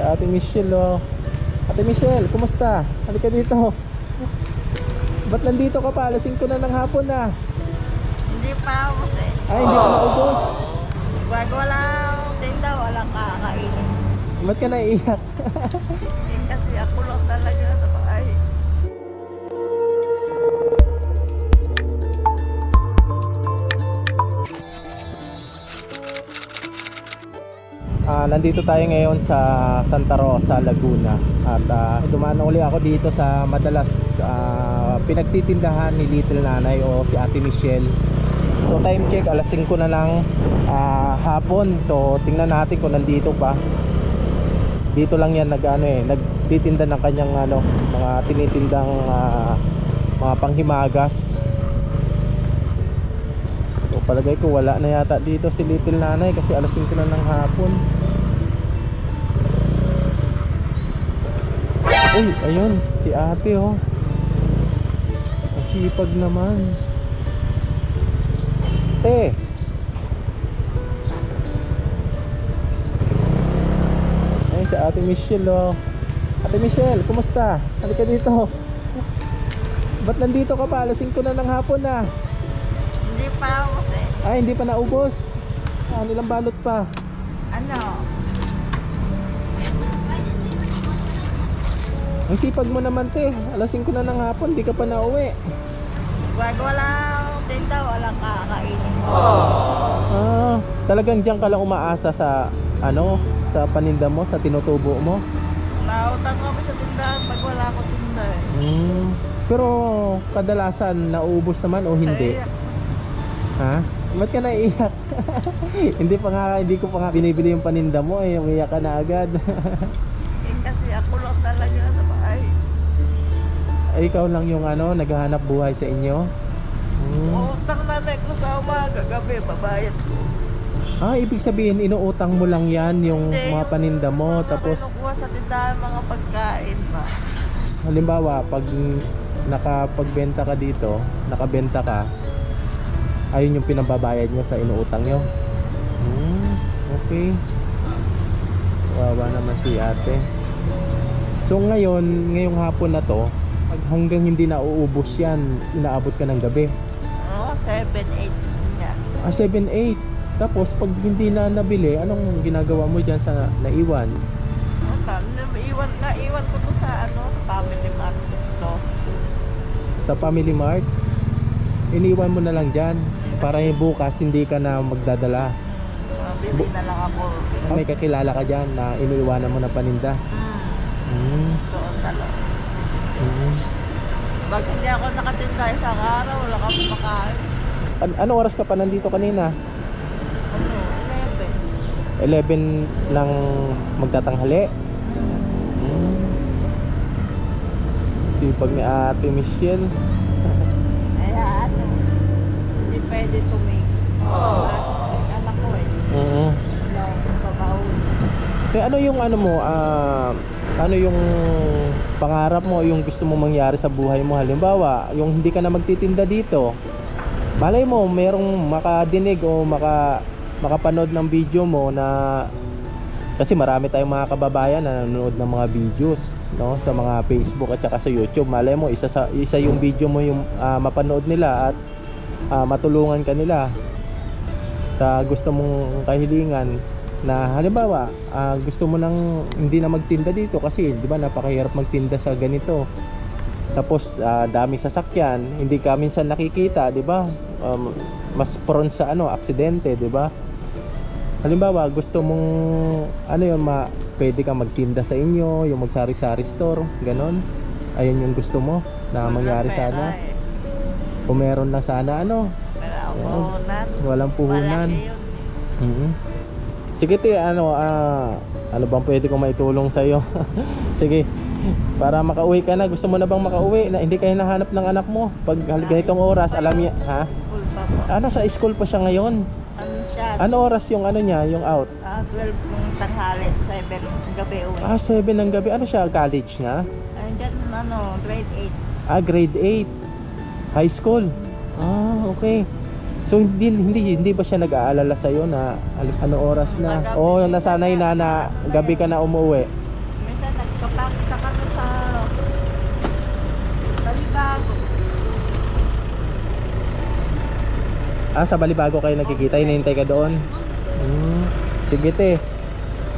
si Ate Michelle oh. Ate Michelle, kumusta? Halika dito. Ba't nandito ka pa? Alas 5 na ng hapon na. Hindi pa ako eh. Ay, hindi pa naubos. Pag wala tinda, walang kakainin. Ba't ka naiiyak? Kasi ako lang talaga Ah, nandito tayo ngayon sa Santa Rosa, Laguna. At ah, dumaan uli ako dito sa madalas ah, pinagtitindahan ni Little Nanay o si Ate Michelle. So time check, alas 5 na lang ah, hapon. So tingnan natin kung nandito pa. Dito lang yan nag ano eh, nagtitinda ng kanyang ano, mga tinitindang ah, mga panghimagas. So palagay ko wala na yata dito si Little Nanay kasi alas 5 na ng hapon. Uy, ayun, si ate oh. Masipag naman. Te. Ay, si ate Michelle oh. Ate Michelle, kumusta? Halika dito. Ba't nandito ka pa? Alas 5 na ng hapon na. Hindi pa ako eh. Ay, hindi pa naubos. Ah, nilang balot pa. Ano? Ang sipag mo naman, te. Alas 5 na ng hapon, di ka pa nauwi. Pag wala akong tinda, walang kakainin. Ah, talagang diyan ka lang umaasa sa ano, sa paninda mo, sa tinutubo mo. Nautang ako sa tindahan pag wala akong tinda eh. Hmm. Pero kadalasan nauubos naman o hindi? Ha? Ba't ka naiiyak? hindi pa nga, hindi ko pa nga binibili yung paninda mo eh, umiyak ka na agad. Ay, ikaw lang yung ano, naghahanap buhay sa inyo? Hmm. Utang nanay ko sa umaga, gabi, babayad ko. Ah, ibig sabihin inuutang mo lang yan yung Hindi, mga paninda mo tapos kinukuha sa tindahan mga pagkain ba. halimbawa pag nakapagbenta ka dito, nakabenta ka, ayun yung pinababayad nyo sa inuutang nyo. Hmm, okay. Wawa naman si ate. So ngayon, ngayong hapon na to, pag hanggang hindi na uubos yan, inaabot ka ng gabi. Oo, 7, 8 nga. Ah, 7, 8. Tapos pag hindi na nabili, anong ginagawa mo dyan sa naiwan? Okay, naiwan, naiwan ko to sa ano, sa family mart to. Sa Family Mart? Iniwan mo na lang dyan para yung bukas hindi ka na magdadala. Uh, bili na lang ako. May kakilala ka dyan na iniiwanan mo na paninda. Mm, Hmm. doon talaga. Hmm. Pag hindi ako nakatinda isang araw, wala ka makain. An- ano oras ka pa nandito kanina? Ano, 11. 11 ng magtatanghali. Hmm. Sipag ni Ate Michelle. Kaya ano, hindi pwede tumig. Oh. anak ko eh. Oo. Wala akong pabawin. Eh, ano yung ano mo, ah, ano yung pangarap mo, yung gusto mo mangyari sa buhay mo halimbawa, yung hindi ka na magtitinda dito. Malay mo, merong makadinig o maka makapanood ng video mo na kasi marami tayong mga kababayan na nanonood ng mga videos no sa mga Facebook at saka sa YouTube. Malay mo isa sa isa yung video mo yung ah, mapanood nila at ah, matulungan ka nila sa gusto mong kahilingan na halimbawa ah, gusto mo nang hindi na magtinda dito kasi di ba napakahirap magtinda sa ganito tapos ah, daming sasakyan hindi ka minsan nakikita di ba um, mas prone sa ano aksidente di ba halimbawa gusto mong ano yun ma pwede kang magtinda sa inyo yung magsari-sari store ganon ayun yung gusto mo na Wala mangyari sana Eh. kung meron na sana ano Wala akong Oo. puhunan. walang puhunan Malaki yun. Mhm. Sige te, ano, ah, ano bang pwede kong maitulong sa iyo? Sige. Para makauwi ka na, gusto mo na bang makauwi na hindi ka hinahanap ng anak mo? Pag ganitong oras, alam niya, ha? School pa po. Ah, nasa school pa siya ngayon. Ano siya? Ano oras yung ano niya, yung out? Ah, 12 ng tanghali, 7 ng gabi uwi. Ah, 7 ng gabi. Ano siya, college na? Ayun dyan, ano, grade 8. Ah, grade 8. High school. Ah, okay. So hindi hindi hindi ba siya nag-aalala sa iyo na al- ano oras na? Sa. Oh, nasanay na na gabi ka na umuwi. Minsan nagkapakita kami sa Balibago. Ah, sa Balibago kayo nagkikita, hinihintay ka doon. Hmm. Sige te.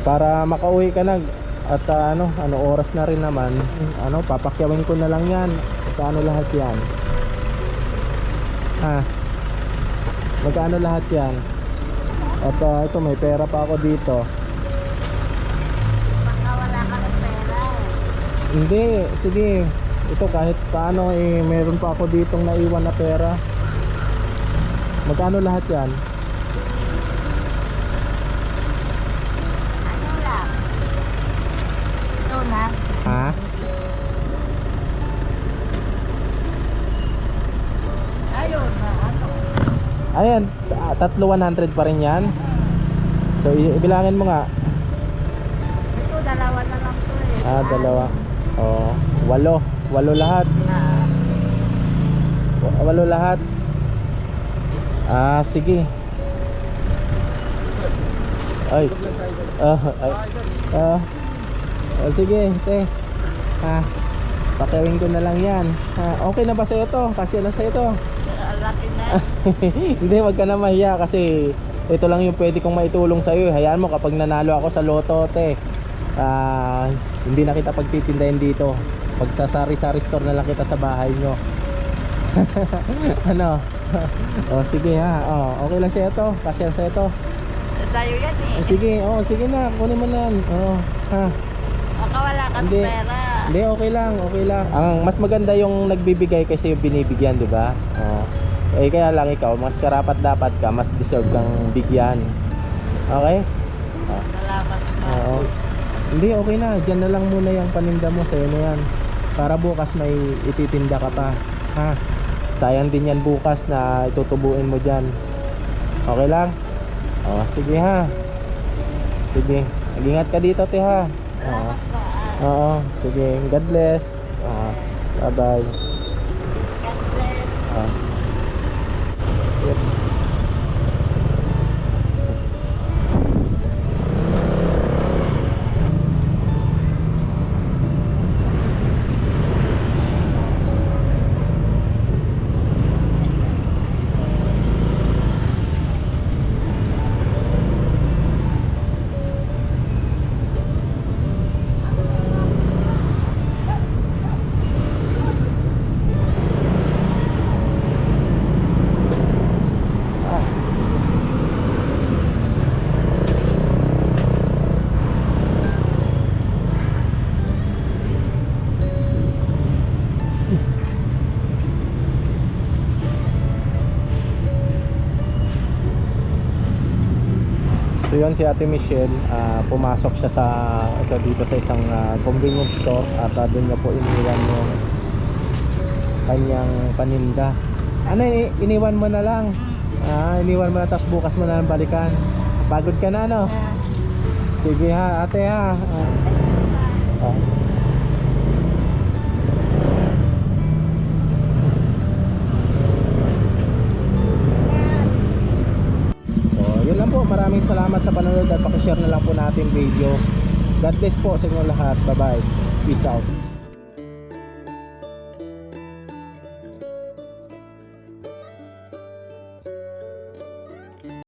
Para makauwi ka na at ah, ano, ano oras na rin naman, ano, papakyawin ko na lang 'yan. At ano lahat 'yan. Ah. Magkano lahat 'yan? At ah, ito may pera pa ako dito. Baka wala ka ng pera eh. Hindi, sige. Ito kahit paano eh meron pa ako ditong naiwan na pera. Magkano lahat 'yan? Ano lang? Ito na. Ha? Ayun na, ano. Ayan, ta- tatlo 100 pa rin 'yan. So ibilangin mo nga. Ito, dalawa na lang to eh. Ah, dalawa. Oh, walo. Walo lahat. Ah, Wa- Walo lahat. Ah, sige. Ay. Ah, ay. Ah. Oh, sige, te. Ha. Pakiwin ko na lang 'yan. Ha, okay na ba sa to? Kasi na sa ito. Hindi, wag ka na mahiya kasi ito lang yung pwede kong maitulong sa iyo. Hayaan mo kapag nanalo ako sa loto, te. Ah, hindi na kita pagtitindahin dito. Pagsasari-sari store na lang kita sa bahay nyo. ano? oh, sige ha. Oh, okay lang sa ito. Kasi sa ito. Tayo yan eh. Eh, sige, oh, sige na. Kunin mo na. Oh, ha. Baka wala kang Hindi. pera. Hindi, okay lang, okay lang. Ang mas maganda yung nagbibigay kasi yung binibigyan, di ba? Oh. Eh kaya lang ikaw, mas karapat dapat ka, mas deserve kang bigyan. Okay? Salamat na. Oo. Hindi, okay na. Diyan na lang muna yung paninda mo. Sa'yo na yan. Para bukas may ititinda ka pa. Ha? Sayang din yan bukas na itutubuin mo dyan. Okay lang? Oo, sige ha. Sige. Mag-ingat ka dito, te ha. Oo. Salamat ah. Oo, sige. God bless. Oo. Bye-bye. God Yep. So yun si Ate Michelle, ah, pumasok siya sa ito dito sa isang ah, convenience store at uh, doon niya po iniwan yung kanyang paninda. Ano ini- iniwan mo na lang? Ah, iniwan mo na tapos bukas mo na lang balikan. Pagod ka na no? Sige ha, ate ha. Ah. Ah. Maraming salamat sa panonood at pakishare na lang po natin video. God bless po sa inyo lahat. Bye-bye. Peace out.